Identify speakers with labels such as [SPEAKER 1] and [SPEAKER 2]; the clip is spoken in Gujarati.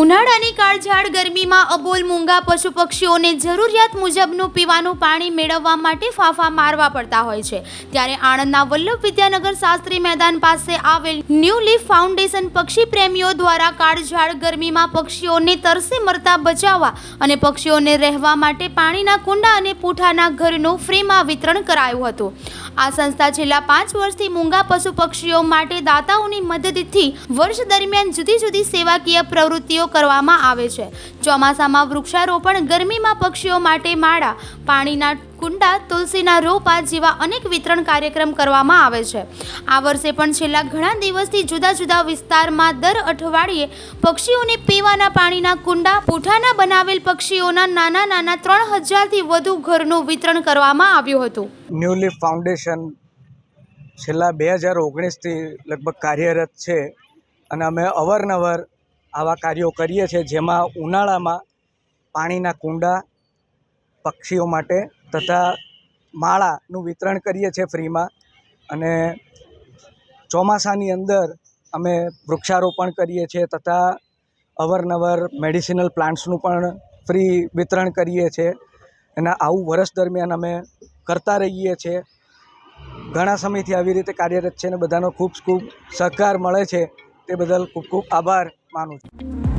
[SPEAKER 1] ઉનાળાની કાળઝાળ ગરમીમાં અબોલ મૂંગા પશુ પક્ષીઓને જરૂરિયાત મુજબનું પીવાનું પાણી મેળવવા માટે ફાંફા મારવા પડતા હોય છે. ત્યારે આણંદના વલ્લભ વિદ્યાનગર શાસ્ત્રી મેદાન પાસે આવેલ ન્યૂ લીફ ફાઉન્ડેશન પક્ષી પ્રેમીઓ દ્વારા કાળઝાળ ગરમીમાં પક્ષીઓને તરસે મરતા બચાવવા અને પક્ષીઓને રહેવા માટે પાણીના કુંડા અને પૂઠાના ઘરનું ફ્રીમાં વિતરણ કરાયું હતું. આ સંસ્થા છેલ્લા પાંચ વર્ષથી મૂંગા પશુ પક્ષીઓ માટે દાતાઓની મદદથી વર્ષ દરમિયાન જુદી જુદી સેવાકીય પ્રવૃત્તિઓ કરવામાં આવે છે. ચોમાસામાં વૃક્ષારોપણ ગરમીમાં પક્ષીઓ માટે માળા, પાણીના કુંડા, તુલસીના રોપા જેવા અનેક વિતરણ કાર્યક્રમ કરવામાં આવે છે. આ વર્ષે પણ છેલ્લા ઘણા દિવસથી જુદા જુદા વિસ્તારમાં દર અઠવાડિયે પક્ષીઓને પીવાના પાણીના કુંડા, પૂઠાના બનાવેલ પક્ષીઓના નાના નાના ત્રણ હજારથી વધુ ઘરનું વિતરણ કરવામાં આવ્યું હતું.
[SPEAKER 2] ન્યૂ લીફ ફાઉન્ડેશન છેલ્લા બે હજાર ઓગણીસથી લગભગ કાર્યરત છે અને અમે અવારનવાર આવા કાર્યો કરીએ છીએ જેમાં ઉનાળામાં પાણીના કુંડા પક્ષીઓ માટે તથા માળાનું વિતરણ કરીએ છીએ ફ્રીમાં. અને ચોમાસાની અંદર અમે વૃક્ષારોપણ કરીએ છીએ તથા અવરનવર મેડિસિનલ પ્લાન્ટ્સનું પણ ફ્રી વિતરણ કરીએ છીએ. અને આવું વર્ષ દરમિયાન અમે કરતા રહીએ છીએ. ઘણા સમયથી આવી રીતે કાર્યરત છે અને બધાનો ખૂબ ખૂબ સહકાર મળે છે. તે બદલ ખૂબ ખૂબ આભાર. 马路